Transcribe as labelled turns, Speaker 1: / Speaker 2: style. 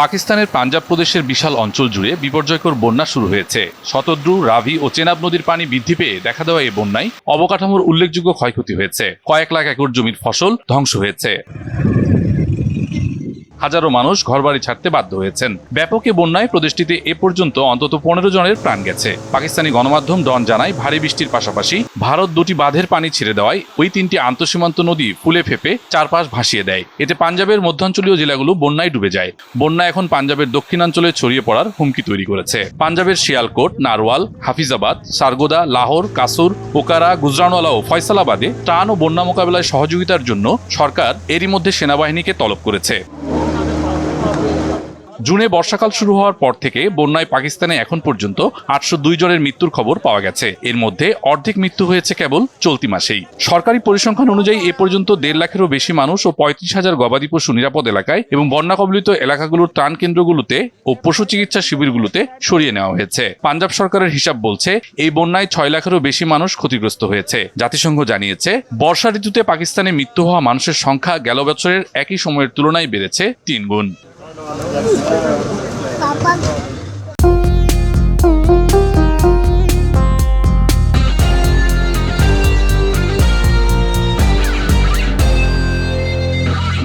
Speaker 1: পাকিস্তানের পাঞ্জাব প্রদেশের বিশাল অঞ্চল জুড়ে বিপর্যয়কর বন্যা শুরু হয়েছে। শতদ্রু, রাভি ও চেনাব নদীর পানি বৃদ্ধি পেয়ে দেখা দেওয়া এই বন্যায় অবকাঠামোর উল্লেখযোগ্য ক্ষয়ক্ষতি হয়েছে। কয়েক লাখ একর জমির ফসল ধ্বংস হয়েছে। হাজারো মানুষ ঘরবাড়ি ছাড়তে বাধ্য হয়েছেন। ব্যাপক বন্যায় প্রদেশটিতে এ পর্যন্ত অন্তত পনেরো জনের প্রাণ গেছে। পাকিস্তানি গণমাধ্যম ডন জানায়, ভারী বৃষ্টির পাশাপাশি ভারত দুটি বাঁধের পানি ছেড়ে দেওয়ায় ওই তিনটি আন্তঃসীমান্ত নদী ফুলে ফেপে চারপাশ ভাসিয়ে দেয়। এতে পাঞ্জাবের মধ্যাঞ্চলীয় জেলাগুলো বন্যায় ডুবে যায়। বন্যা এখন পাঞ্জাবের দক্ষিণাঞ্চলে ছড়িয়ে পড়ার হুমকি তৈরি করেছে। পাঞ্জাবের শিয়ালকোট, নারওয়াল, হাফিজাবাদ, সারগোদা, লাহোর, কাসুর, পোকারা, গুজরানওয়ালা ও ফয়সালাবাদে ত্রাণ ও বন্যা মোকাবেলায় সহযোগিতার জন্য সরকার এরই মধ্যে সেনাবাহিনীকে তলব করেছে। জুনে বর্ষাকাল শুরু হওয়ার পর থেকে বন্যায় পাকিস্তানে এখন পর্যন্ত আটশো দুই জনের মৃত্যুর খবর পাওয়া গেছে। এর মধ্যে অর্ধেক মৃত্যু হয়েছে কেবল চলতি মাসেই। সরকারি পরিসংখ্যান অনুযায়ী এ পর্যন্ত দেড় লাখেরও বেশি মানুষ ও পঁয়ত্রিশ হাজার গবাদি পশু নিরাপদ এলাকায় এবং বন্যা কবলিত এলাকাগুলোর ত্রাণ কেন্দ্রগুলোতে ও পশু চিকিৎসা শিবিরগুলোতে সরিয়ে নেওয়া হয়েছে। পাঞ্জাব সরকারের হিসাব বলছে, এই বন্যায় ছয় লাখেরও বেশি মানুষ ক্ষতিগ্রস্ত হয়েছে। জাতিসংঘ জানিয়েছে, বর্ষা ঋতুতে পাকিস্তানে মৃত্যু হওয়া মানুষের সংখ্যা গেল বছরের একই সময়ের তুলনায় বেড়েছে তিন গুণ
Speaker 2: 嗯宝宝